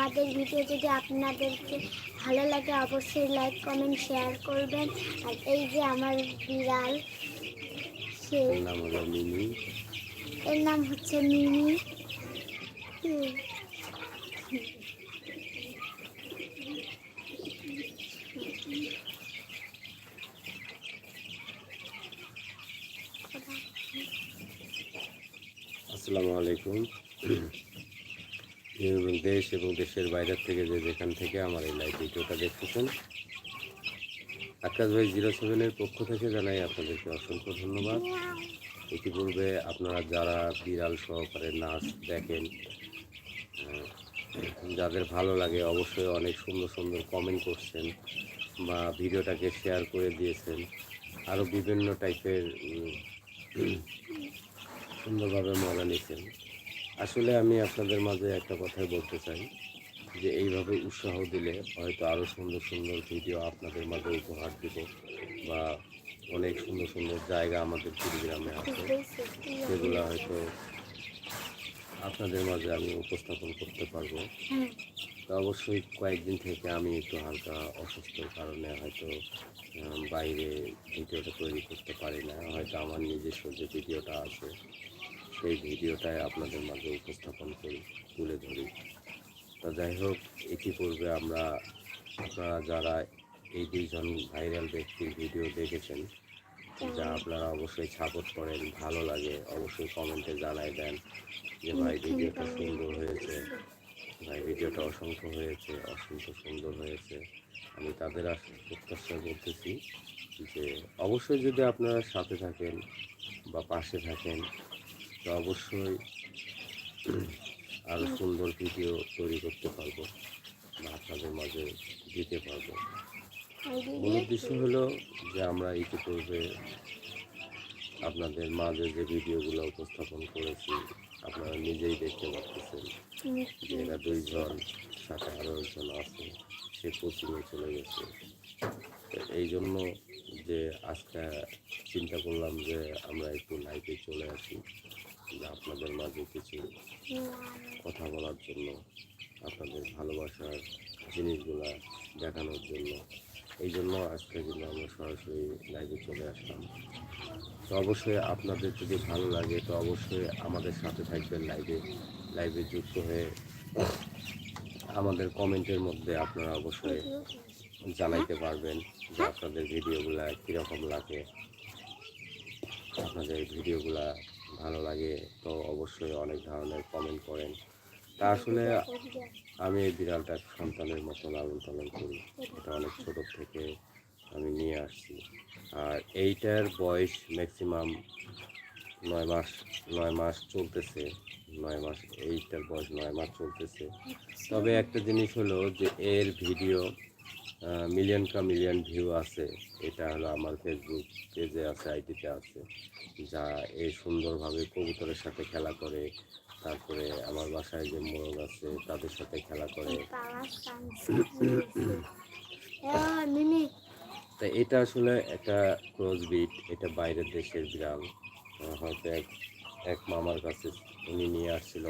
আমাদের ভিডিও যদি আপনাদেরকে ভালো লাগে অবশ্যই লাইক কমেন্ট শেয়ার করবেন। আর এই যে আমার বিড়াল সে এর নাম হচ্ছে মিনি। আসসালামু আলাইকুম। এবং দেশ এবং দেশের বাইরের থেকে যে যেখান থেকে আমার এই লাইভ ভিডিওটা দেখতেছেন, আকাশ ভাই জিরো সেভেনের পক্ষ থেকে জানাই আপনাদেরকে অসংখ্য ধন্যবাদ। ইতিপূর্বে আপনারা যারা বিড়াল সহকারে নাচ দেখেন যাদের ভালো লাগে অবশ্যই অনেক সুন্দর সুন্দর কমেন্ট করছেন বা ভিডিওটাকে শেয়ার করে দিয়েছেন। আরও বিভিন্ন টাইপের সুন্দরভাবে মজা নিয়েছেন আসলে আমি আপনাদের মাঝে একটা কথাই বলতে চাই যে এইভাবে উৎসাহ দিলে হয়তো আরও সুন্দর সুন্দর ভিডিও আপনাদের মাঝে উপহার দিব বা অনেক সুন্দর সুন্দর জায়গা আমাদের কুড়িগ্রামে আছে। সেগুলো হয়তো আপনাদের মাঝে আমি উপস্থাপন করতে পারব। হুম, তো অবশ্যই কয়েকদিন থেকে আমি একটু হালকা অসুস্থর কারণে হয়তো বাইরে ভিডিওটা তৈরি করতে পারি না। হয়তো আমার নিজস্ব যে ভিডিওটা আছে সেই ভিডিওটাই আপনাদের মাঝে উপস্থাপন করি তুলে ধরি। তো যাই হোক ইতিপূর্বে আমরা আপনারা যারা এই দুইজন ভাইরাল ব্যক্তির ভিডিও দেখেছেন যা আপনারা অবশ্যই সাপোর্ট করেন ভালো লাগে অবশ্যই কমেন্টে জানাই দেন যে ভাই ভিডিওটা সুন্দর হয়েছে। ভাই ভিডিওটা অসংখ্য হয়েছে অসংখ্য সুন্দর হয়েছে। আমি তাদের প্রত্যাশা করতেছি যে অবশ্যই যদি আপনারা সাথে থাকেন বা পাশে থাকেন তো অবশ্যই আরও সুন্দর ভিডিও তৈরি করতে পারব, বা আপনাদের মাঝে দিতে পারব। মূল উদ্দেশ্য হলো যে আমরা ইতিপূর্বে আপনাদের মাঝে যে ভিডিওগুলো উপস্থাপন করেছি, আপনারা নিজেই দেখতে পাচ্ছেন যে এরা দুইজন, সাথে আরও একজন আছে, সে কোচিংয়ে চলে গেছে। এই জন্য যে আজকে চিন্তা করলাম যে আমরা একটু লাইভে চলে আসি। আপনাদের মাঝে কিছু কথা বলার জন্য, আপনাদের ভালোবাসার জিনিসগুলো দেখানোর জন্য, এই জন্য আজকে কিন্তু আমরা সরাসরি লাইভে চলে আসলাম। তো অবশ্যই আপনাদের যদি ভালো লাগে, তো অবশ্যই আমাদের সাথে থাকবেন লাইভে লাইভে যুক্ত হয়ে আমাদের কমেন্টের মধ্যে আপনারা অবশ্যই জানাইতে পারবেন যে আপনাদের ভিডিওগুলা কীরকম লাগে। আপনাদের ভিডিওগুলা ভালো লাগে, তো অবশ্যই অনেক ধরনের কমেন্ট করেন। তা আসলে আমি এই বিড়ালটা সন্তানের মতো লালন পালন করি। এটা অনেক ছোট থেকে আমি নিয়ে আসছি। আর এইটার বয়স ম্যাক্সিমাম নয় মাস নয় মাস চলতেছে। নয় মাস, এইটার বয়স নয় মাস চলতেছে। তবে একটা জিনিস হলো যে এর ভিডিও মিলিয়ন কা মিলিয়ন ভিউ আছে। এটা হলো আমার ফেসবুক পেজে আছে আইডিতে আছে। যা এই সুন্দরভাবে কবুতরের সাথে খেলা করে। তারপরে আমার বাসায় যে মোরগ আছে তাদের সাথে খেলা করে। তা এটা আসলে একটা ক্রস বিট এটা বাইরের দেশের বিড়াল। হয়তো এক এক মামার কাছে উনি নিয়ে আসছিল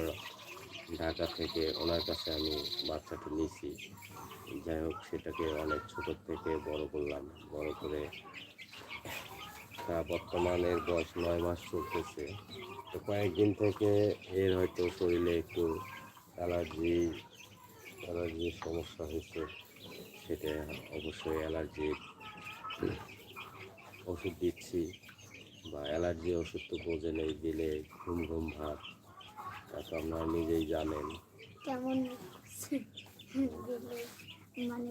ঢাকা থেকে ওনার কাছে আমি বাচ্চাটা নিয়েছি যাই হোক, সেটাকে অনেক ছোট থেকে বড় করলাম। বড় করে বর্তমান এর বয়স নয় মাস চলতেছে। তো কয়েকদিন থেকে এর হয়তো শরীরে একটু অ্যালার্জি অ্যালার্জির সমস্যা হয়েছে, সেটা অবশ্যই অ্যালার্জির ওষুধ দিচ্ছি বা অ্যালার্জি ওষুধ তো বোঝে নেই, দিলে ঘুম ঘুম ভাব, তা তো আপনারা নিজেই জানেন। কেমন মানে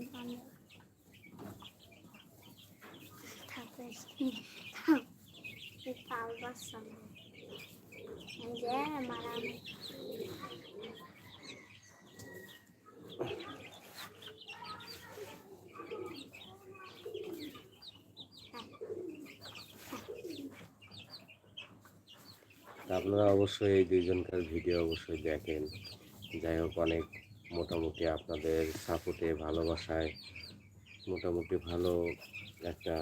মারাম আপনারা অবশ্যই এই দুইজনকার ভিডিও অবশ্যই দেখেন। যাই হোক অনেক মোটামুটি আপনাদের সাপোর্টে ভালোবাসায় মোটামুটি ভালো একটা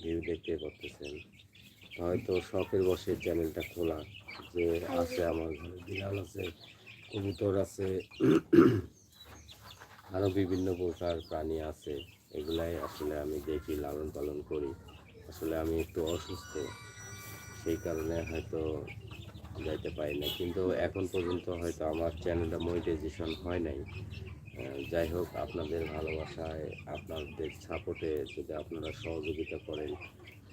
ভিউ দেখতে পাচ্ছেন হয়তো শখের বসে চ্যানেলটা খোলা যে আছে আমার ঘরে, বিড়াল আছে, কবুতর আছে আরও বিভিন্ন প্রকার প্রাণী আছে। এগুলাই আসলে আমি দেখি লালন পালন করি। আসলে আমি একটু অসুস্থ, সেই কারণে হয়তো যাইতে পারি না কিন্তু এখন পর্যন্ত হয়তো আমার চ্যানেলটা মনিটাইজেশন হয় নাই। যাই হোক আপনাদের ভালোবাসায় আপনাদের সাপোর্টে যদি আপনারা সহযোগিতা করেন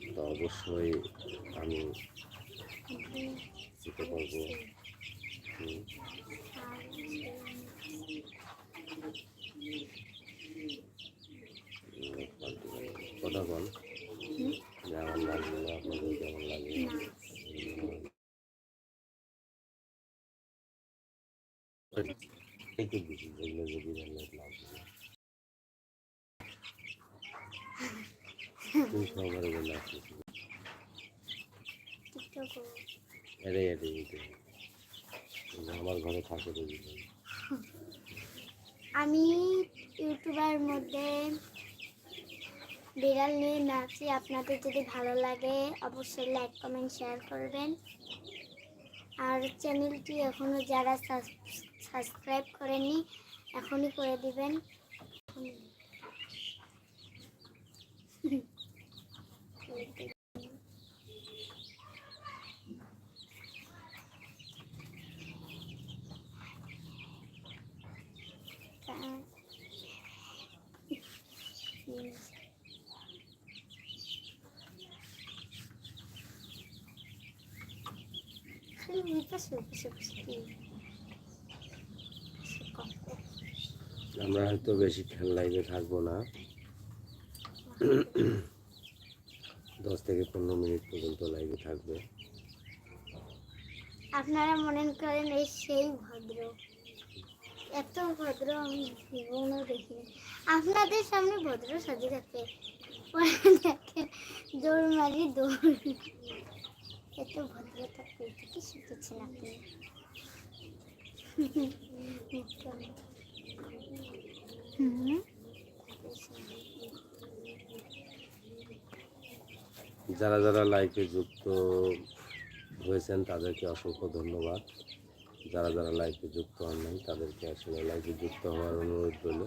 তো অবশ্যই আমি যেতে পারব। কথা বল। যে আমার লাগল আপনাদের কেমন লাগে একটু বেশি যেগুলো যদি রান্না লাগবে তুই সবার বলে তো বুঝলেন আমি ইউটিউবের মধ্যে বিড়াল নিয়ে নাচি। আপনাদের যদি ভালো লাগে, অবশ্যই লাইক কমেন্ট শেয়ার করবেন। আর চ্যানেলটি এখনও যারা সাবস্ক্রাইব করেননি এখনই করে দিবেন। খালি বিপাশে বসে বসে কি আমরা হয়তো বেশি খেল লাইভে থাকব না। দশ থেকে পনেরো মিনিট পর্যন্ত লাইভে থাকবে। আপনারা মনে করেন এই সেই ভদ্র? এত ভদ্র আমি জীবনও দেখিনি। আপনাদের সামনে ভদ্র সাজে থাকে দৌড় মারি দৌড়। এত ভদ্রতা কই থেকে শিখেছেন আপনি? যারা যারা লাইভে যুক্ত হয়েছেন, তাদেরকে অসংখ্য ধন্যবাদ। যারা যারা লাইভে যুক্ত হন নাই, তাদেরকে আসলে লাইভে যুক্ত হওয়ার অনুরোধ রইল।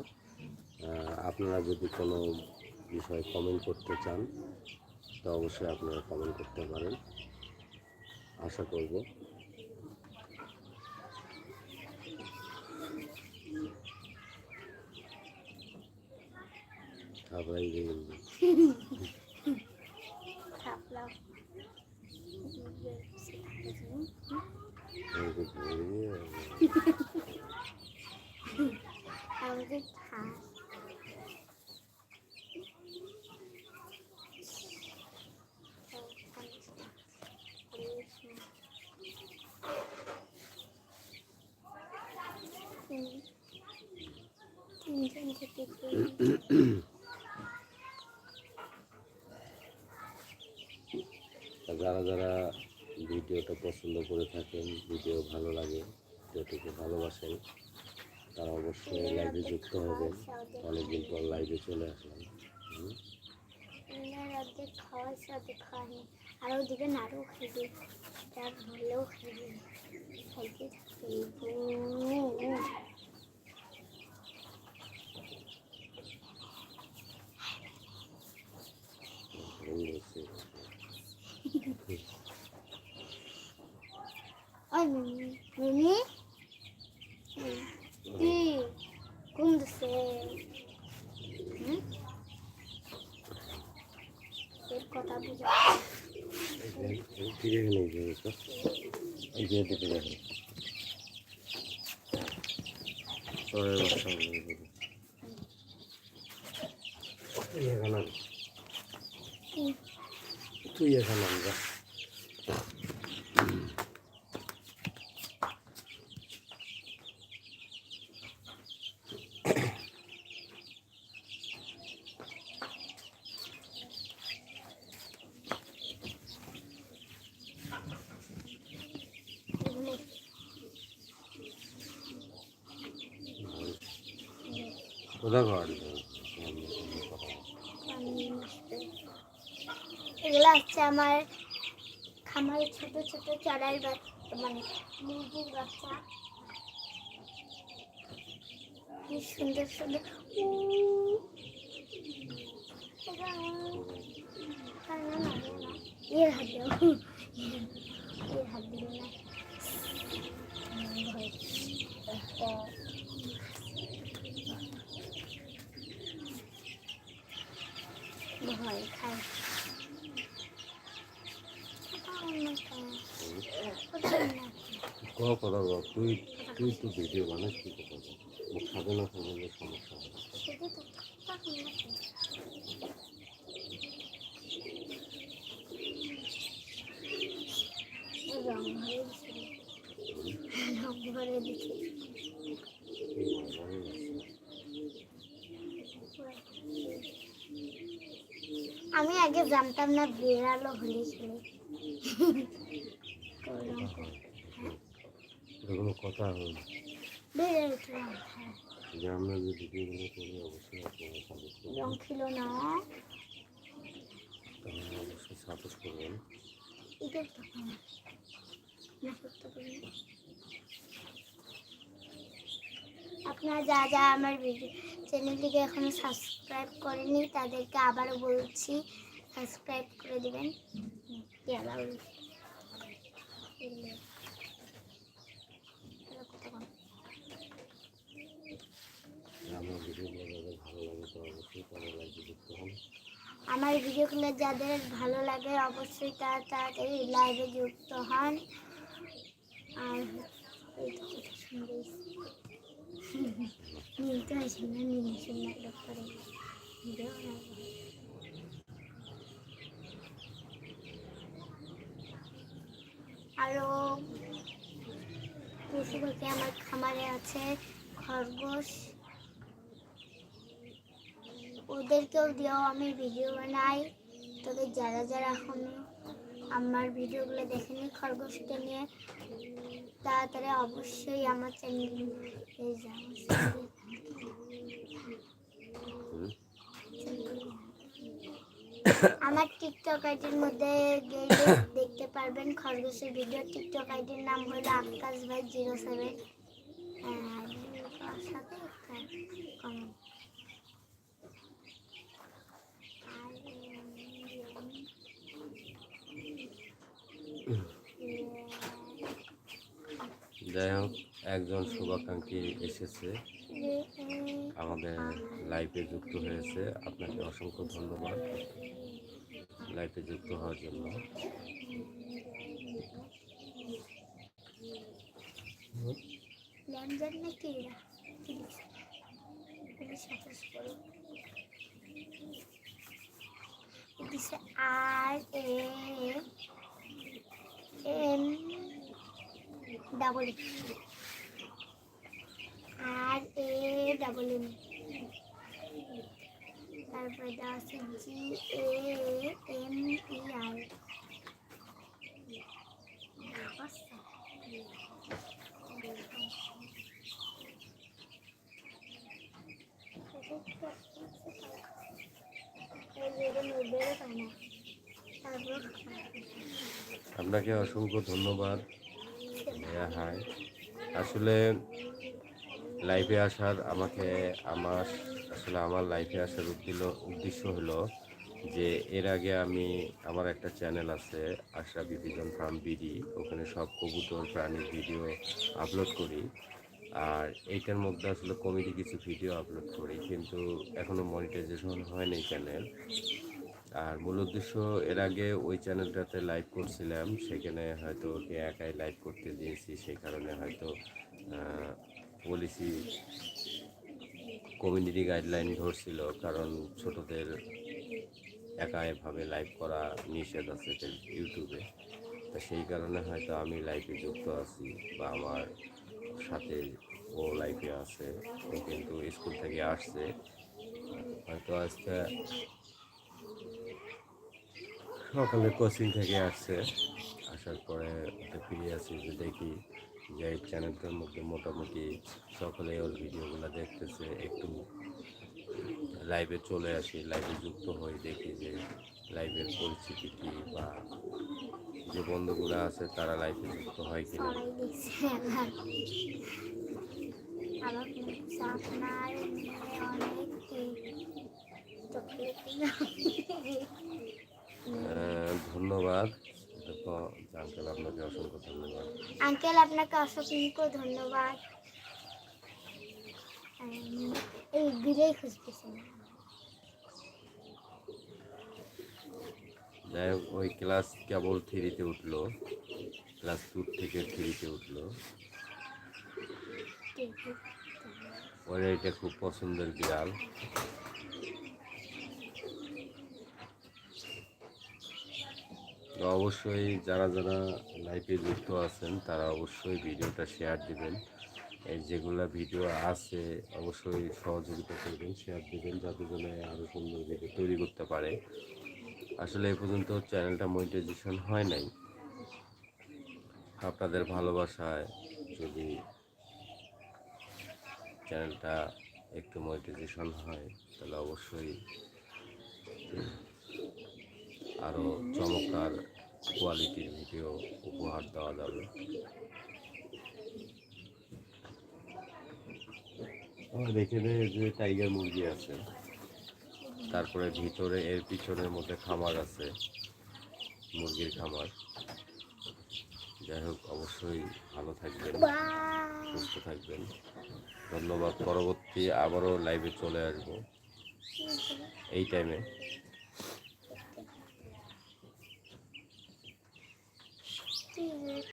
আপনারা যদি কোনো বিষয়ে কমেন্ট করতে চান, তো অবশ্যই আপনারা কমেন্ট করতে পারেন। আশা করব খাবারই দেখুন খাপলাম আমাদের খাস তিনজন থেকে যারা যারা ভিডিওটা পছন্দ করে থাকেন, ভিডিও ভালো লাগে, ভিডিওটিকে ভালোবাসেন, তারা অবশ্যই লাইভে যুক্ত হবেন। অনেকদিন পর লাইভে চলে আসলাম। খাওয়ার সাথে খাওয়ানি আরও দিবেন আরও খাইবে তার হলেও খাইবে খাইতে থাকবে এই হচ্ছে। কি ঘুম দিছে কথা বুঝা এই যে- এই ফিরে গেলে এই যে দেখো। এই যে এদিকে দেখো। চোরের বাচ্চা হলো এদিকে। তুই আয়। ঘর এগুলো হচ্ছে আমার খামারে ছোট ছোট চড়াই বাচ্চা মানে মুরগির বাচ্চা কি সুন্দর সুন্দর। এর হাত দাও এর হাত দিল না ভয়। খায় কথা বল তুই তুই তো ভিডিও বানাস কি কথা বল মুখ সাধে না সমস্যা হবে সেটাই তো ওটা অন্য খায়। রং ভরে দিছে রং ভরে দিছে এই মজাই আছে। আমি আগে জানতাম না বিড়ালও হলি কথা হয় বেড়ে উঠলাম যে আমরা যে ভিডিওগুলো করি অবশ্যই আপনারা সাপোর্ট করবেন। রং ছিল না। অবশ্যই সাপোর্ট করবেন। এটা। আপনারা যা যা আমার ভিডিও চ্যানেলটিকে এখনও সাবস্ক্রাইব করেনি তাদেরকে আবারও বলছি সাবস্ক্রাইব করে দেবেন। আমার ভিডিওগুলো যাদের ভালো লাগে অবশ্যই তারা তাড়াতাড়ি লাইভে যুক্ত হন। আর নিতে আসেন না নিয়ে আসেন করে ভিডিও আরও পশু পাখি আমার খামারে আছে খরগোশ। ওদেরকেও দিয়েও আমি ভিডিও বানাই। তবে যারা যারা এখনও আমার ভিডিওগুলো দেখেনি খরগোশকে নিয়ে, তাড়াতাড়ি অবশ্যই আমার চ্যানেল হুম? আমার টিকটক আইডির মধ্যে গেলে দেখতে পারবেন খরগোশের ভিডিও টিকটক আইডির নাম হলো আকাশ ভাই জিরো সেভেন যাই হোক, একজন শুভাকাঙ্ক্ষী এসেছে। আমাদের লাইভে যুক্ত হয়েছে। আপনাকে অসংখ্য ধন্যবাদ। লাইভে যুক্ত হওয়ার জন্য। আর A M double R A double M. দেওয়া আছে জি এ এম ই আপনাকে অসংখ্য ধন্যবাদ। হাই আসলে লাইভে আসার আমাকে আমার আসলে আমার লাইফে আসার উদ্দিল, উদ্দেশ্য হলো যে এর আগে আমি আমার একটা চ্যানেল আছে, আশরা বিপিজন ফার্ম বিডি ওখানে সব কবুতর প্রাণীর ভিডিও আপলোড করি। আর এইটার মধ্যে আসলে কমেডি কিছু ভিডিও আপলোড করি, কিন্তু এখনও মনিটাইজেশন হয়নি চ্যানেল আর মূল উদ্দেশ্য, এর আগে ওই চ্যানেলটাতে লাইভ করছিলাম, সেখানে হয়তো ওকে একাই লাইভ করতে দিয়েছি সেই কারণে হয়তো পলিসি কমিউনিটি গাইডলাইন ধরছিল কারণ ছোটদের একা এভাবে লাইভ করা নিষেধ আছে ইউটিউবে তা সেই কারণে হয়তো আমি লাইফে যুক্ত আছি বা আমার সাথে ও লাইফে আছে, ও কিন্তু স্কুল থেকে আসছে। হয়তো আজকে সকালে কোচিং থেকে আসছে, আসার পরে ফিরে আসি, যে দেখি এই চ্যানেলটার মধ্যে মোটামুটি সকলে ওর ভিডিওগুলো দেখতেছে। একটু লাইভে চলে আসি লাইভে যুক্ত হয়ে দেখি যে লাইভের পরিস্থিতি কী বা যে বন্ধুগুলো আছে তারা লাইভে যুক্ত হয় কিনা। চকলেট আহ, ধন্যবাদ। আঙ্কেল আপনাকে অসংখ্য ধন্যবাদ। আঙ্কেল আপনাকে অসংখ্য ধন্যবাদ। এই বিলেই খুঁজতেছি। যাই হোক ওই ক্লাস কেবল থ্রিতে উঠল। ক্লাস টু থেকে থ্রিতে উঠল। ওর এটা খুব পছন্দের বিড়াল। তো অবশ্যই যারা যারা লাইফে যুক্ত আছেন, তারা অবশ্যই ভিডিওটা শেয়ার দিবেন। এই যেগুলা ভিডিও আছে, অবশ্যই সহযোগিতা করবেন শেয়ার দিবেন, যাতে যেন আরও সুন্দর ভিডিও তৈরি করতে পারে। আসলে এ পর্যন্ত চ্যানেলটা মনিটাইজেশন হয় নাই। আপনাদের ভালোবাসায় যদি চ্যানেলটা একটু মনিটাইজেশন হয়, তাহলে অবশ্যই আরও চমৎকার কোয়ালিটির ভিডিও উপহার দেওয়া যাবে। আমাদের এখানে যে টাইগার মুরগি আছে। তারপরে ভিতরে এর পিছনের মধ্যে খামার আছে মুরগির খামার। যাই হোক অবশ্যই ভালো থাকবেন সুস্থ থাকবেন। ধন্যবাদ পরবর্তী আবারও লাইভে চলে আসব। এই টাইমে 对